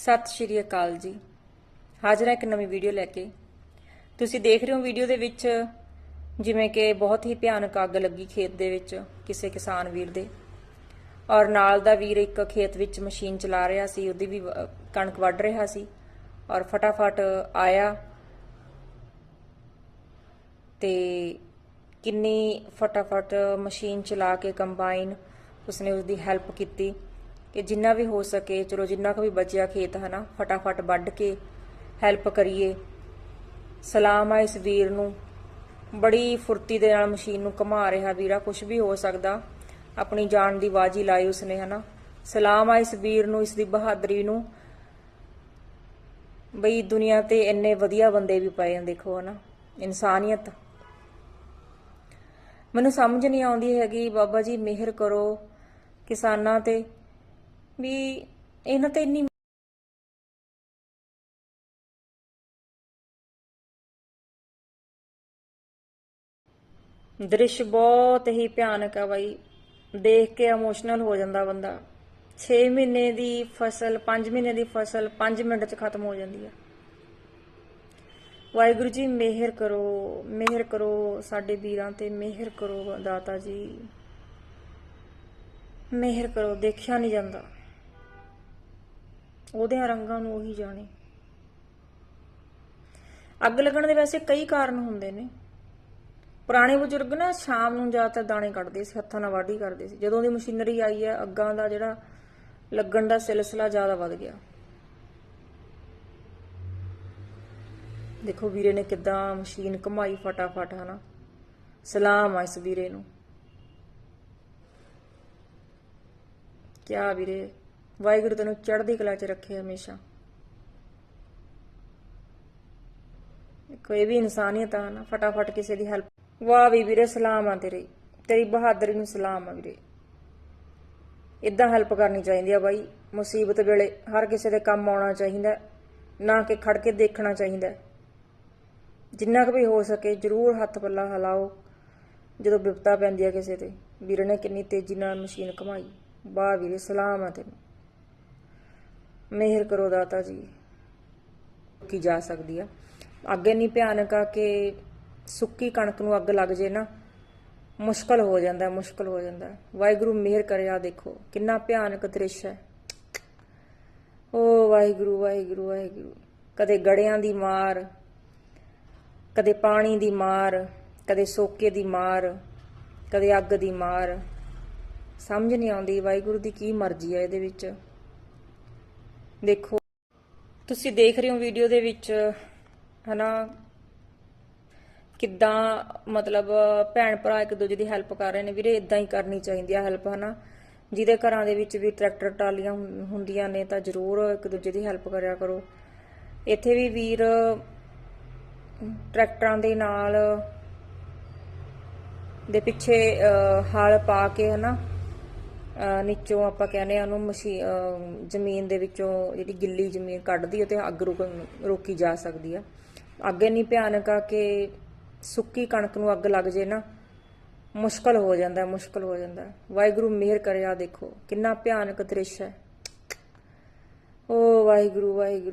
ਸਤਿ ਸ਼੍ਰੀ ਅਕਾਲ ਜੀ। ਹਾਜ਼ਰ ਹਾਂ ਇੱਕ ਨਵੀਂ ਵੀਡੀਓ ਲੈ ਕੇ। ਤੁਸੀਂ ਦੇਖ ਰਹੇ ਹੋ ਵੀਡੀਓ ਦੇ ਵਿੱਚ ਜਿਵੇਂ ਕਿ ਬਹੁਤ ਹੀ ਭਿਆਨਕ ਅੱਗ ਲੱਗੀ ਖੇਤ ਦੇ ਵਿੱਚ ਕਿਸੇ ਕਿਸਾਨ ਵੀਰ ਦੇ। ਔਰ ਨਾਲ ਦਾ ਵੀਰ ਇੱਕ ਖੇਤ ਵਿੱਚ ਮਸ਼ੀਨ ਚਲਾ ਰਿਹਾ ਸੀ, ਉਹਦੀ ਵੀ ਕਣਕ ਵੱਢ ਰਿਹਾ ਸੀ। ਔਰ ਫਟਾਫਟ ਆਇਆ। ਤੇ ਕਿੰਨੀ ਫਟਾਫਟ ਮਸ਼ੀਨ ਚਲਾ ਕੇ ਕੰਬਾਈਨ ਉਸਨੇ ਉਸਦੀ ਹੈਲਪ ਕੀਤੀ। ਕਿ ਜਿੰਨਾ ਵੀ ਹੋ ਸਕੇ, ਚਲੋ ਜਿੰਨਾ ਕੁ ਵੀ ਬਚਿਆ ਖੇਤ, ਹਨਾ, ਫਟਾਫਟ ਵੱਢ ਕੇ ਹੈਲਪ ਕਰੀਏ। ਸਲਾਮ ਆ ਇਸ ਵੀਰ ਨੂੰ। ਬੜੀ ਫੁਰਤੀ ਦੇ ਨਾਲ ਮਸ਼ੀਨ ਨੂੰ ਘੁਮਾ ਰਿਹਾ ਵੀਰਾ ਕੁਝ ਵੀ ਹੋ ਸਕਦਾ। ਆਪਣੀ ਜਾਨ ਦੀ ਬਾਜੀ ਲਾਈ ਉਸਨੇ, ਹਨਾ। ਸਲਾਮ ਆ ਇਸ ਵੀਰ ਨੂੰ, ਇਸ ਦੀ ਬਹਾਦਰੀ ਨੂੰ। ਬਈ ਦੁਨੀਆ ਤੇ ਇੰਨੇ ਵਧੀਆ ਬੰਦੇ ਵੀ ਪਏ ਆ, ਦੇਖੋ, ਹਨਾ। ਇਨਸਾਨੀਅਤ। ਮੈਨੂੰ ਸਮਝ ਨਹੀਂ ਆਉਂਦੀ ਹੈਗੀ, ਬਾਬਾ ਜੀ, ਮਿਹਰ ਕਰੋ ਕਿਸਾਨਾਂ ਤੇ। ਵੀ ਇਹਨਾਂ ਤੇ ਇੰਨੀ ਦ੍ਰਿਸ਼ ਬਹੁਤ ਹੀ ਭਿਆਨਕ ਆ ਬਾਈ। ਦੇਖ ਕੇ ਇਮੋਸ਼ਨਲ ਹੋ ਜਾਂਦਾ ਬੰਦਾ। 6 ਮਹੀਨੇ ਦੀ ਫਸਲ 5 ਮਹੀਨੇ ਦੀ ਫਸਲ 5 ਮਿੰਟ ਚ ਖਤਮ ਹੋ ਜਾਂਦੀ ਆ। ਵਾਹਿਗੁਰੂ ਜੀ, ਮਿਹਰ ਕਰੋ ਮਿਹਰ ਕਰੋ ਸਾਡੇ ਵੀਰਾਂ ਤੇ, ਮਿਹਰ ਕਰੋ ਦਾਤਾ ਜੀ। ਮਿਹਰ ਕਰੋ, ਦੇਖਿਆ ਨਹੀਂ ਜਾਂਦਾ। ਉਹਦੇ ਰੰਗਾਂ ਨੂੰ ਉਹੀ ਜਾਣੇ। ਅੱਗ ਲੱਗਣ ਦੇ ਵੈਸੇ ਕਈ ਕਾਰਨ ਹੁੰਦੇ ਨੇ। ਪੁਰਾਣੇ ਬਜ਼ੁਰਗ ਨਾ ਸ਼ਾਮ ਨੂੰ ਜ਼ਿਆਦਾਤਰ ਦਾਣੇ ਕੱਢਦੇ ਸੀ, ਹੱਥਾਂ ਨਾਲ ਵਾਢੀ ਕਰਦੇ ਸੀ। ਜਦੋਂ ਦੀ ਮਸ਼ੀਨਰੀ ਆਈ ਹੈ, ਅੱਗਾਂ ਦਾ ਜਿਹੜਾ ਲੱਗਣ ਦਾ ਸਿਲਸਿਲਾ ਜ਼ਿਆਦਾ ਵੱਧ ਗਿਆ। ਦੇਖੋ ਵੀਰੇ ਨੇ ਕਿਦਾਂ ਮਸ਼ੀਨ ਘਮਾਈ ਫਟਾਫਟ, ਹਨਾ। ਸਲਾਮ ਆ ਇਸ ਵੀਰੇ ਨੂੰ। ਕਿਆ ਵੀਰੇ? ਵਾਹਿਗੁਰੂ ਤੈਨੂੰ ਚੜ੍ਹਦੀ ਕਲਾ 'ਚ ਰੱਖੇ ਹਮੇਸ਼ਾ। ਕੋਈ ਵੀ ਇਨਸਾਨੀਅਤ ਆ ਨਾ, ਫਟਾਫਟ ਕਿਸੇ ਦੀ ਹੈਲਪ ਵਾਹ ਵੀ ਵੀਰੇ, ਸਲਾਮ ਆ ਤੇਰੇ। ਤੇਰੀ ਬਹਾਦਰੀ ਨੂੰ ਸਲਾਮ ਆ ਵੀਰੇ। ਇਦਾਂ ਹੈਲਪ ਕਰਨੀ ਚਾਹੀਦੀ ਆ ਬਾਈ। ਮੁਸੀਬਤ ਵੇਲੇ ਹਰ ਕਿਸੇ ਦੇ ਕੰਮ ਆਉਣਾ ਚਾਹੀਦਾ ਨਾ ਕਿ ਖੜ ਕੇ ਦੇਖਣਾ ਚਾਹੀਦਾ ਜਿੰਨਾ ਕੁ ਵੀ ਹੋ ਸਕੇ, ਜਰੂਰ ਹੱਥ ਪੱਲਾ ਹਿਲਾਓ। ਜਦੋਂ ਵਿਪਤਾ ਪੈਂਦੀ ਆ ਕਿਸੇ ਤੇ, ਵੀਰੇ ਨੇ ਕਿੰਨੀ ਤੇਜ਼ੀ ਨਾਲ ਮਸ਼ੀਨ ਘਮਾਈ। ਵਾਹ ਵੀਰੇ, ਸਲਾਮ ਆ ਤੈਨੂੰ। ਮਿਹਰ ਕਰੋ ਦਾਤਾ ਜੀ। ਕੀ ਜਾ ਸਕਦੀ ਆ। ਅੱਗੇ ਨਹੀਂ ਭਿਆਨਕ ਆ ਕਿ ਸੁੱਕੀ ਕਣਕ ਨੂੰ ਅੱਗ ਲੱਗ ਜੇ ਨਾ ਮੁਸ਼ਕਲ ਹੋ ਜਾਂਦਾ ਹੈ, ਮੁਸ਼ਕਲ ਹੋ ਜਾਂਦਾ। ਹੈ। ਵਾਹਿਗੁਰੂ ਮਿਹਰ ਕਰਿਆ ਦੇਖੋ ਕਿੰਨਾ ਭਿਆਨਕ ਦ੍ਰਿਸ਼ ਹੈ। ਓ ਵਾਹਿਗੁਰੂ ਵਾਹਿਗੁਰੂ ਵਾਹਿਗੁਰੂ। ਕਦੇ ਗੜਿਆਂ ਦੀ ਮਾਰ ਕਦੇ ਪਾਣੀ ਦੀ ਮਾਰ ਕਦੇ ਸੋਕੇ ਦੀ ਮਾਰ ਕਦੇ ਅੱਗ ਦੀ ਮਾਰ। ਸਮਝ ਨਹੀਂ ਆਉਂਦੀ ਵਾਹਿਗੁਰੂ ਦੀ ਕੀ ਮਰਜ਼ੀ ਹੈ ਇਹਦੇ ਵਿੱਚ। ਦੇਖੋ ਤੁਸੀਂ ਦੇਖ ਰਹੇ ਹੋ ਵੀਡੀਓ ਦੇ ਵਿੱਚ ਹਨਾ ਕਿੱਦਾਂ ਮਤਲਬ ਭੈਣ ਭਰਾ ਇੱਕ ਦੂਜੇ ਦੀ ਹੈਲਪ ਕਰ ਰਹੇ ਨੇ। ਵੀਰੇ ਇਦਾਂ ਹੀ ਕਰਨੀ ਚਾਹੀਦੀ ਆ ਹੈਲਪ ਹਨਾ। ਜਿਹਦੇ ਘਰਾਂ ਦੇ ਵਿੱਚ ਵੀ ਟਰੈਕਟਰ ਟਰਾਲੀਆਂ ਹੁੰਦੀਆਂ ਨੇ ਤਾਂ ਜ਼ਰੂਰ ਇੱਕ ਦੂਜੇ ਦੀ ਹੈਲਪ ਕਰਿਆ ਕਰੋ। ਇੱਥੇ ਵੀ ਵੀਰ ਟਰੈਕਟਰਾਂ ਦੇ ਨਾਲ ਦੇ ਪਿੱਛੇ ਅਹ, ਹਲ ਪਾ ਕੇ ਹਨਾ ਅਹ, ਨੀਚੋਂ ਆਪਾਂ ਕਹਿੰਦੇ ਆ ਉਹਨੂੰ ਮਸ਼ੀ ਜ਼ਮੀਨ ਦੇ ਵਿੱਚੋਂ ਜਿਹੜੀ ਗਿੱਲੀ ਜ਼ਮੀਨ ਕੱਢਦੀ ਹੈ ਤੇ ਅੱਗ ਰੁਕ ਰੋਕੀ ਜਾ ਸਕਦੀ ਆ। ਅੱਗ ਨਹੀਂ ਭਿਆਨਕ ਆ ਕਿ ਸੁੱਕੀ ਕਣਕ ਨੂੰ ਅੱਗ ਲੱਗ ਜੇ ਨਾ ਮੁਸ਼ਕਲ ਹੋ ਜਾਂਦਾ ਹੈ, ਮੁਸ਼ਕਲ ਹੋ ਜਾਂਦਾ। ਵਾਹਿਗੁਰੂ ਮਿਹਰ ਕਰਿਆ ਦੇਖੋ ਕਿੰਨਾ ਭਿਆਨਕ ਦ੍ਰਿਸ਼ ਹੈ। ਓ ਵਾਹਿਗੁਰੂ ਵਾਹਿਗੁਰੂ।